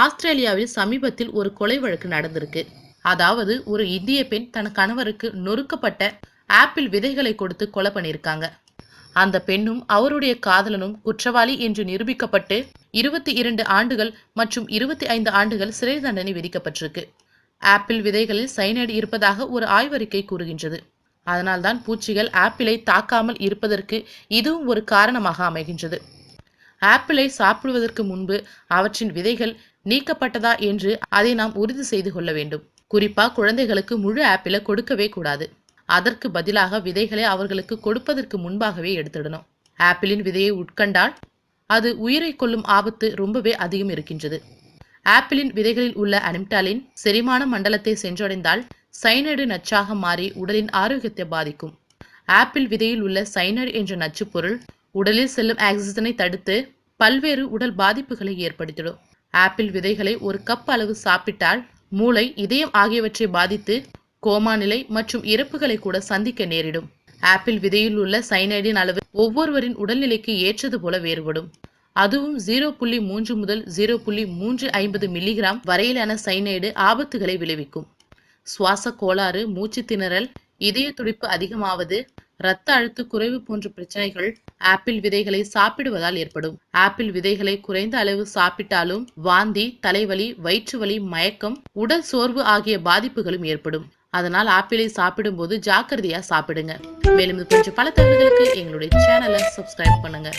ஆஸ்திரேலியாவில் சமீபத்தில் ஒரு கொலை வழக்கு நடந்திருக்கு. அதாவது ஒரு இந்திய பெண் தன் கணவருக்கு நொறுக்கப்பட்ட ஆப்பிள் விதைகளை கொடுத்து கொலை பண்ணியிருக்காங்க. அந்த பெண்ணும் அவருடைய காதலனும் குற்றவாளி என்று நிரூபிக்கப்பட்டு இருபத்தி இரண்டு ஆண்டுகள் மற்றும் இருபத்தி ஐந்து ஆண்டுகள் சிறை தண்டனை விதிக்கப்பட்டிருக்கு. ஆப்பிள் விதைகளில் சைனைடு இருப்பதாக ஒரு ஆய்வறிக்கை கூறுகின்றது. அதனால்தான் பூச்சிகள் ஆப்பிளை தாக்காமல் இருப்பதற்கு இதுவும் ஒரு காரணமாக அமைகின்றது. ஆப்பிளை சாப்பிடுவதற்கு முன்பு அவற்றின் விதைகள் நீக்கப்பட்டதா என்று அதை நாம் உறுதி செய்து கொள்ள வேண்டும். குறிப்பா குழந்தைகளுக்கு முழு ஆப்பிளை கொடுக்கவே கூடாது. அதற்கு பதிலாக விதைகளை அவர்களுக்கு கொடுப்பதற்கு முன்பாகவே எடுத்துடணும். ஆப்பிளின் விதையை உட்கண்டால் அது உயிரை கொள்ளும் ஆபத்து ரொம்பவே அதிகம் இருக்கின்றது. ஆப்பிளின் விதைகளில் உள்ள அனிம்டாலின் செரிமான மண்டலத்தை சென்றடைந்தால் சைனடு நச்சாக மாறி உடலின் ஆரோக்கியத்தை பாதிக்கும். ஆப்பிள் விதையில் உள்ள சைனடு என்ற நச்சுப் பொருள் உடலில் செல்லும் ஆக்சிஜனை தடுத்து பல்வேறு உடல் பாதிப்புகளை ஏற்படுத்திடும். ஆப்பிள் விதைகளை ஒரு கப் அளவு சாப்பிட்டால் மூளை இதயம் ஆகியவற்றை பாதித்து கோமா நிலை மற்றும் இறப்புகளை கூட சந்திக்க நேரிடும். ஆப்பிள் விதையில் உள்ள சைனைடின் அளவு ஒவ்வொருவரின் உடல்நிலைக்கு ஏற்றது போல வேறுபடும். அதுவும் ஜீரோ புள்ளி மூன்று முதல் ஜீரோ புள்ளி மூன்று ஐம்பது மில்லிகிராம் வரையிலான சைனைடு ஆபத்துகளை விளைவிக்கும். சுவாச கோளாறு மூச்சு திணறல் இதய துடிப்பு அதிகமாவது இரத்த அழுத்த குறைவு போன்ற பிரச்சனைகள் ஆப்பிள் விதைகளை சாப்பிடுவதால் ஏற்படும். ஆப்பிள் விதைகளை குறைந்த அளவு சாப்பிட்டாலும் வாந்தி தலைவலி வயிற்று வலி மயக்கம் உடல் சோர்வு ஆகிய பாதிப்புகளும் ஏற்படும். அதனால் ஆப்பிளை சாப்பிடும்போது ஜாக்கிரதையா சாப்பிடுங்க. மேலும் இது பல தகவல்களுக்கு எங்களுடைய சேனலை சப்ஸ்கிரைப் பண்ணுங்க.